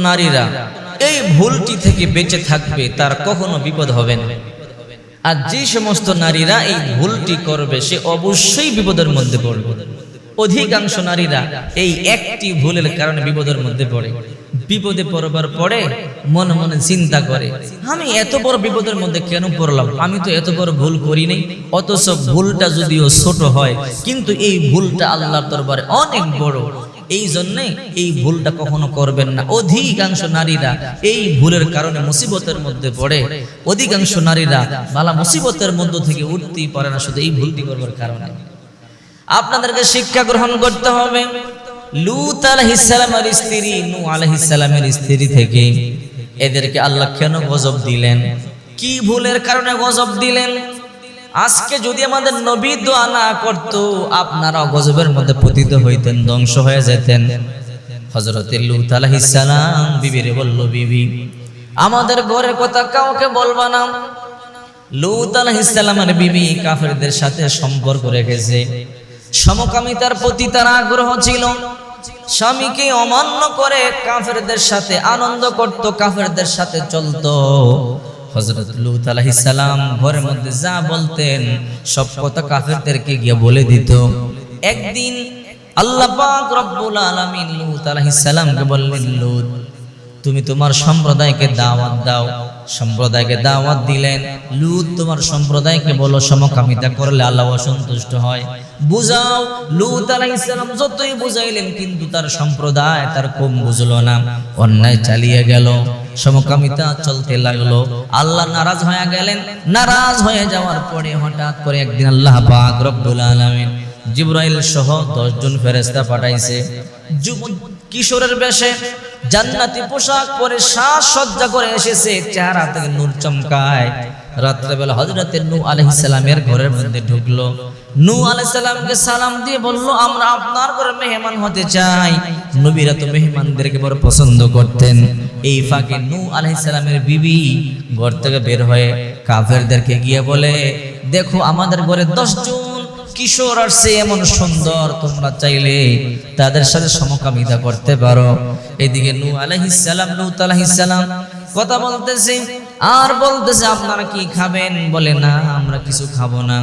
নারীরা, এই ভুলটি থেকে বেঁচে থাকবে, তার কখনো বিপদ হবে না। আর যে সমস্ত নারীরা এই ভুলটি করবে, সে অবশ্যই বিপদের মধ্যে পড়বে। অধিকাংশ নারীরা এই একটি ভুলের কারণে বিপদের মধ্যে পড়ে। বিপদে পড়বার পরে মনে মনে চিন্তা করে, আমি এত বড় বিপদের মধ্যে কেন পড়লাম? আমি তো এত বড় ভুল করি নাই অথচ ভুলটা যদিও ছোট হয়, কিন্তু এই ভুলটা আল্লাহর দরবারে অনেক বড়। এই জন্যে এই ভুলটা কখনো করবেন না। অধিকাংশ নারীরা এই ভুলের কারণে মুসিবতের মধ্যে পড়ে। অধিকাংশ নারীরা বালা মুসিবতের মধ্য থেকে উঠতেই পারে না শুধু এই ভুলটি করবার কারণে। আপনাদেরকে শিক্ষা গ্রহণ করতে হবে। লুত আলহিসালামের স্ত্রী নু আলহিসালামের স্ত্রী থেকে এদেরকে আল্লাহ কেন গজব দিলেন? কি ভুলের কারণে গজব দিলেন? আজকে যদি আমাদের নবী দোয়া না করতো, আপনারা গজবের মধ্যে পতিত হইতেন, ধ্বংস হয়ে যেতেন। হজরত লুত আলহিসালাম বিবিরে বলল, বিবি, আমাদের ঘরের কথা কাউকে বলবা না। বিবি কাফেরদের সাথে সম্পর্ক রেখেছে। সমকামিতার প্রতি তার আগ্রহ ছিল। স্বামীকে অমান্য করে কাফেরদের সাথে আনন্দ করত, কাফেরদের সাথে চলতো। হযরত লুত আলাইহিসসালাম ঘরের মধ্যে যা বলতেন, সব কথা কাফেরদেরকে গিয়ে বলে দিত। একদিন আল্লাহ পাক রব্বুল আলামিন লুত আলাইহিসসালামকে বললেন, লুত, তুমি তোমার সম্প্রদায়কে দাওয়াত দাও। সম্প্রদায়কে দাওয়াত দিলেন। লুত, তোমার সম্প্রদায়কে বলো, সমকামিতা করলে আল্লাহ অসন্তুষ্ট হয়। বুঝাও। লুত আলাইহিস সালাম যতই বুঝাইলেন, কিন্তু তার সম্প্রদায়, তার কম বুঝলো না। অন্যায় চালিয়ে গেল। সমকামিতা চলতে লাগল। আল্লাহ নারাজ হয়ে গেলেন। নারাজ হয়ে যাওয়ার পরে হঠাৎ করে একদিন আল্লাহ পাক রব্বুল আলামিন জিব্রাইল সহ দশজন ফেরেস্তা পাঠাইছে। কিশোরের বেশে জান্নাতি পোশাক পরে সাজ সজ্জা করে এসেছে, চেহারা থেকে নূর চমকায়। রাত্রেবেলা হজরতে নু আলাইহিস সালামের ঘরের মধ্যে ঢুকলো। নু আলাইহিস সালামকে সালাম দিয়ে বলল, আমরা আপনার ঘরে মেহমান হতে চাই। নবীরা তো মেহমানদেরকে বড় পছন্দ করতেন। এই ফাঁকে নু আলাইহিস সালামের বিবি ঘর থেকে বের হয়ে কাফেরদেরকে গিয়ে বলে, দেখো, আমাদের ঘরে দশজন কিশোর আসছে এমন সুন্দর, তোমরা চাইলে তাদের সাথে সমকামিতা করতে পারো। এদিকে নু আলাইহিসসালাম লুত আলাইহিসসালাম কথা বলতেছে আর বলতেছে, আপনারা কি খাবেন? বলে, না, আমরা কিছু খাব না।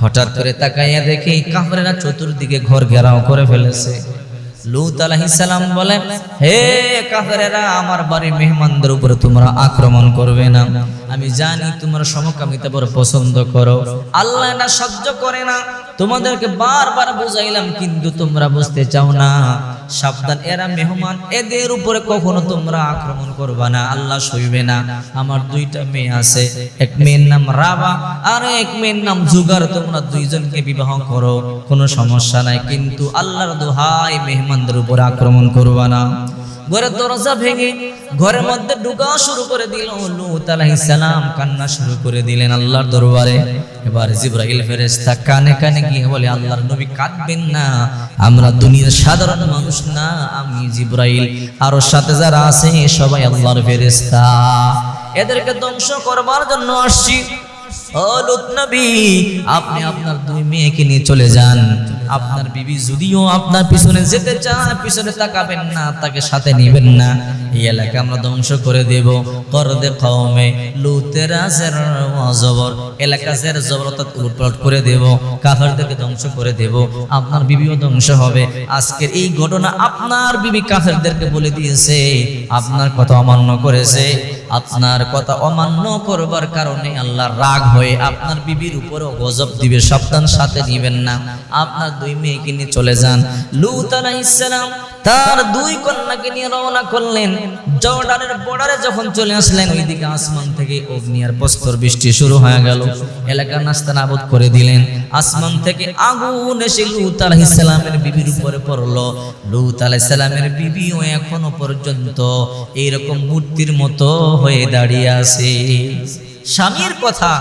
হঠাৎ করে তাকাইয়া দেখে কাফেরেরা চতুর্দিকে ঘর ঘেরাও করে ফেলেছে। লুত আলাইহিসসালাম বলে, হে কাফেরেরা, আমার বাড়ির মেহমানদের উপরে তোমরা আক্রমণ করবে না। আমি জানি তোমরা সমকামিতা বড় পছন্দ করো। আল্লাহ এটা সহ্য করে না। তোমাদেরকে বারবার বুঝাইলাম, কিন্তু তোমরা বুঝতে চাও না। সাবধান। এরা মেহমান, এদের উপরে কখনো তোমরা আক্রমণ করবা না, আল্লাহ সইবে না। আমার দুইটা মেয়ে আছে, এক মেয়ের নাম রাবা আর এক মেয়ের নাম জুগার। তোমরা দুইজনকে বিবাহ করো, কোনো সমস্যা নাই। কিন্তু আল্লাহর দোহাই মেহমানদের উপরে আক্রমণ করবা না। ঘরের দরজা ভেঙে ঘরের মধ্যে ঢুকা শুরু করে দিল লুত সালাম কান্না শুরু করে দিলেন আল্লাহর দরবারে। এবার জিব্রাইল ফেরেশতা কানে কানে গিয়ে বলে, আল্লাহর নবী কাঁদবেন না, আমরা দুনিয়ার সাধারণ মানুষ না, আমি জিব্রাইল। আর সাথে যারা আছে, সবাই আল্লাহর ফেরেশতা। এদেরকে ধ্বংস করবার জন্য আসছি। আপনি আপনার দুই মেয়েকে নিয়ে চলে যান। আপনার বিবি যদিও আপনার পিছনে যেতে চায় পিছনে তাকাবেন না, তাকে সাথে নিবেন না। এই এলাকা আমরা ধ্বংস করে দেব। করদে কওমে, লুতেরা জবর। এলাকা জের জবর অর্থাৎ করে দেব, কাফেরদেরকে ধ্বংস করে দেব। আপনার বিবিও ধ্বংস হবে। আজকের এই ঘটনা আপনার বিবি কাফেরদেরকে বলে দিয়েছে। আপনার কথা অমান্য করেছে। আপনার কথা অমান্য করবার কারণে আল্লাহ রাগ হয়ে আপনার বিবির উপরও গজব দিবে, সাবধান সাথে নিবেন না। আপনার দুই মেয়েকে নিয়ে চলে যান। লুত আলাইহিসসালাম তার দুই কন্যাকে নিয়ে রওনা করলেন। জর্ডানের বর্ডারে যখন চলে আসলেন, ওইদিকে আসমান থেকে অগ্নি আর প্রস্তর বৃষ্টি শুরু হয়ে গেল। এলাকা নাস্তা নাবুদ করে দিলেন। আসমান থেকে আগুন এসে লুত আলাইহিসসালামের বিবির উপরে পড়ল। লুত আলাইহিসসালামের বিবিও এখনও পর্যন্ত এইরকম মূর্তির মতো হয়ে দাঁড়িয়ে আছে। স্বামীর কথা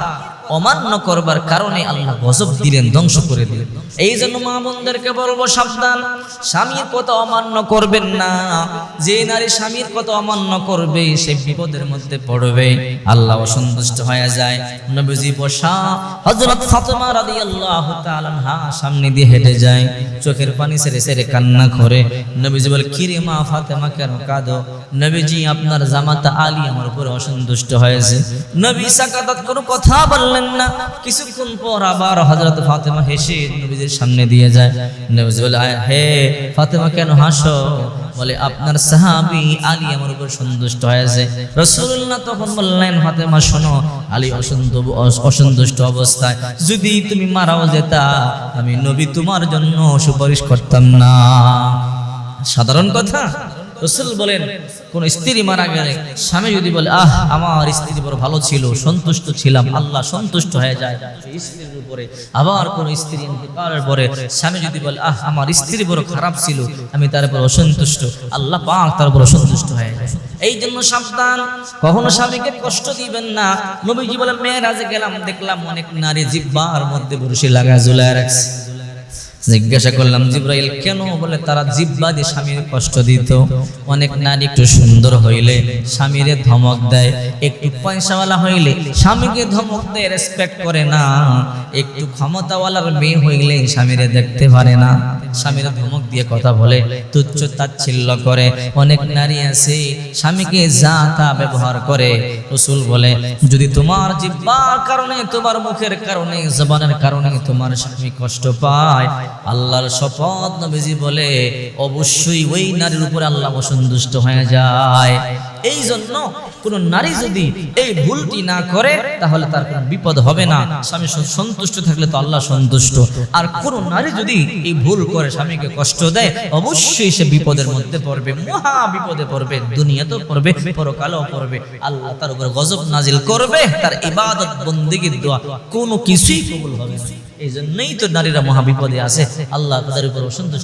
অমান্য করবার কারণে আল্লাহ গজব দিলেন, ধ্বংস করে দিলেন। এই জন্য মা বোনদেরকে বলব সাবধান, স্বামীর কথা অমান্য করবেন না। যে নারী স্বামীর কথা অমান্য করবে, সে বিপদের মধ্যে পড়বে। আল্লাহ অসন্তুষ্ট হয়ে যায়। নবীজি বসা হযরত ফাতেমা রাদিয়াল্লাহু তাআলা আনহা সামনে দিয়ে হেঁটে যায়। চোখের পানি ছেড়ে ছেড়ে কান্না করে। নবীজি বলে কিরে মা ফাতেমা, কেন কাঁদো? নবীজি, আপনার জামাতা আলী আমার উপরে অসন্তুষ্ট হয়েছে। নবী সাকাতাত কোনো কথা বললেন, না, কিছুক্ষণ পর আবার হযরত ফাতেমা হেসে নবীজির সামনে দিয়ে যায়। নবীজি বলে হে ফাতেমা, কেন হাসো? বলে, আপনার সাহাবি আলী আমার উপর সন্তুষ্ট হয়েছে। রসুল্লাহ তখন বললেন, ফাতেমা, শোনো, আলী অসন্ত, অসন্তুষ্ট অবস্থায়। যদি তুমি মারাও যেতা, আমি নবী তোমার জন্য সুপারিশ করতাম না। সাধারণ কথা। রসুল বলেন, কোন স্ত্রী মারা গেলে স্বামী যদি বলে, আহ, আমার স্ত্রী বড় ভালো ছিল, সন্তুষ্ট ছিলাম, আল্লাহ সন্তুষ্ট হয়ে যায়। স্ত্রীর উপরে আবার কোন স্ত্রী ইন্তেকালের পরে স্বামী যদি বলে, আহ, আমার স্ত্রী বড় খারাপ ছিল, আমি তার উপর অসন্তুষ্ট। আল্লাহ পাক তার উপর অসন্তুষ্ট হয়ে যায়। এই জন্য সাবধান, কখনো স্বামীকে কষ্ট দিবেন না। নবীজি বলে মেয়েরাজে গেলাম, দেখলাম অনেক নারী জিব্বার মধ্যে বসে লাগা ঝুলায় রাখছে। জিজ্ঞাসা করলাম, জিব্রাইল, কেন বলে তারা জিব্বা দিয়ে স্বামীর কষ্ট দিত? অনেক নারী একটু সুন্দর হইলে স্বামীরে ধমক দেয়, একটু পয়সাওয়ালা হইলে স্বামীকে ধমক দেয় রেসপেক্ট করে না, একটু ক্ষমতাওয়ালার মেয়ে হইলে স্বামীরে দেখতে পারে না। স্বামীরা ধমক দিয়ে কথা বলে তুচ্ছ তাচ্ছিল্য করে। অনেক নারী আছে স্বামীকে যা তা ব্যবহার করে। রসুল বলে যদি তোমার জিব্বার কারণে তোমার মুখের কারণে জবানের কারণে তোমার স্বামী কষ্ট পায় আল্লাহর শপথ নবীজি বলে অবশ্যই ওই নারীর উপরে আল্লাহ অসন্তুষ্ট হয়ে যায়। এই জন্য কোন নারী যদি এই ভুলটি না করে, তাহলে তার কোনো বিপদ হবে না। স্বামী সন্তুষ্ট থাকলে তো আল্লাহ সন্তুষ্ট। আর কোন নারী যদি এই ভুল করে স্বামীকে কষ্ট দেয়, অবশ্যই সে বিপদের মধ্যে পড়বে, মহা বিপদে পড়বে, দুনিয়াতেও পড়বে, পরকালেও পড়বে। আল্লাহ তার উপর গজব নাজিল করবে, তার ইবাদত, বন্দিগির দোয়া, কোনো কিছুই কবুল হবে না। এই জন্যই তো নারীরা মহা বিপদে আছে। আল্লাহ তাদের উপর অসন্তুষ্ট